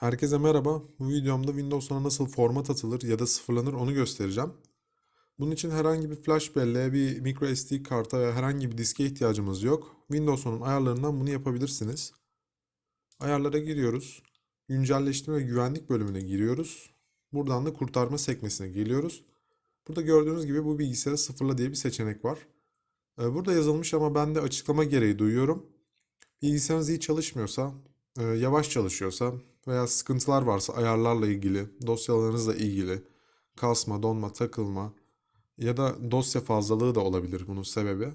Herkese merhaba. Bu videomda Windows'a nasıl format atılır ya da sıfırlanır onu göstereceğim. Bunun için herhangi bir flash belleğe, bir micro SD karta veya herhangi bir diske ihtiyacımız yok. Windows'un ayarlarından bunu yapabilirsiniz. Ayarlara giriyoruz. Güncelleştirme ve güvenlik bölümüne giriyoruz. Buradan da kurtarma sekmesine geliyoruz. Burada gördüğünüz gibi bu bilgisayarı sıfırla diye bir seçenek var. Ee, Burada yazılmış ama ben de açıklama gereği duyuyorum. Bilgisayarınız iyi çalışmıyorsa, e, yavaş çalışıyorsa veya sıkıntılar varsa ayarlarla ilgili, dosyalarınızla ilgili, kasma, donma, takılma ya da dosya fazlalığı da olabilir bunun sebebi.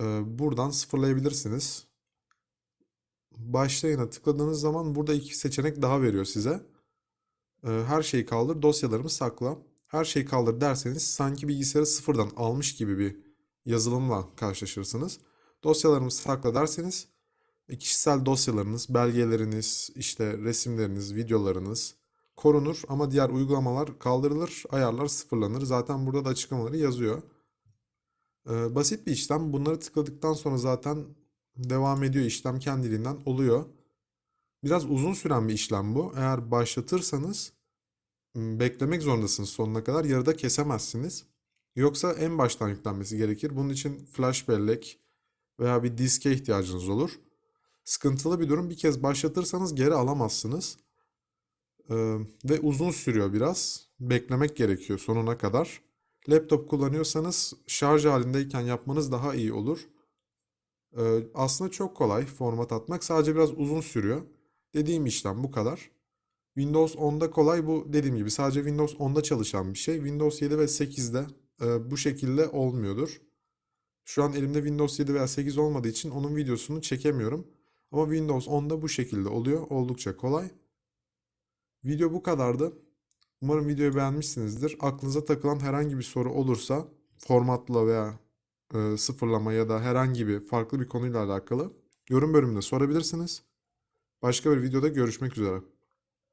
E, Buradan sıfırlayabilirsiniz. Başlayına tıkladığınız zaman burada iki seçenek daha veriyor size. E, Her şeyi kaldır, dosyalarımı sakla. Her şeyi kaldır derseniz sanki bilgisayarı sıfırdan almış gibi bir yazılımla karşılaşırsınız. Dosyalarımı sakla derseniz kişisel dosyalarınız, belgeleriniz, işte resimleriniz, videolarınız korunur ama diğer uygulamalar kaldırılır, ayarlar sıfırlanır. Zaten burada da açıklamaları yazıyor. Ee, basit bir işlem. Bunları tıkladıktan sonra zaten devam ediyor. İşlem kendiliğinden oluyor. Biraz uzun süren bir işlem bu. Eğer başlatırsanız beklemek zorundasınız sonuna kadar. Yarıda kesemezsiniz. Yoksa en baştan yüklenmesi gerekir. Bunun için flash bellek veya bir diske ihtiyacınız olur. Sıkıntılı bir durum. Bir kez başlatırsanız geri alamazsınız. Ee, ve uzun sürüyor biraz. Beklemek gerekiyor sonuna kadar. Laptop kullanıyorsanız şarj halindeyken yapmanız daha iyi olur. Ee, aslında çok kolay format atmak. Sadece biraz uzun sürüyor. Dediğim işlem bu kadar. Windows 10'da kolay bu dediğim gibi sadece Windows 10'da çalışan bir şey. Windows 7 ve 8'de e, bu şekilde olmuyordur. Şu an elimde Windows 7 veya 8 olmadığı için onun videosunu çekemiyorum. Ama Windows 10'da bu şekilde oluyor. Oldukça kolay. Video bu kadardı. Umarım videoyu beğenmişsinizdir. Aklınıza takılan herhangi bir soru olursa formatla veya e, sıfırlama ya da herhangi bir farklı bir konuyla alakalı yorum bölümünde sorabilirsiniz. Başka bir videoda görüşmek üzere.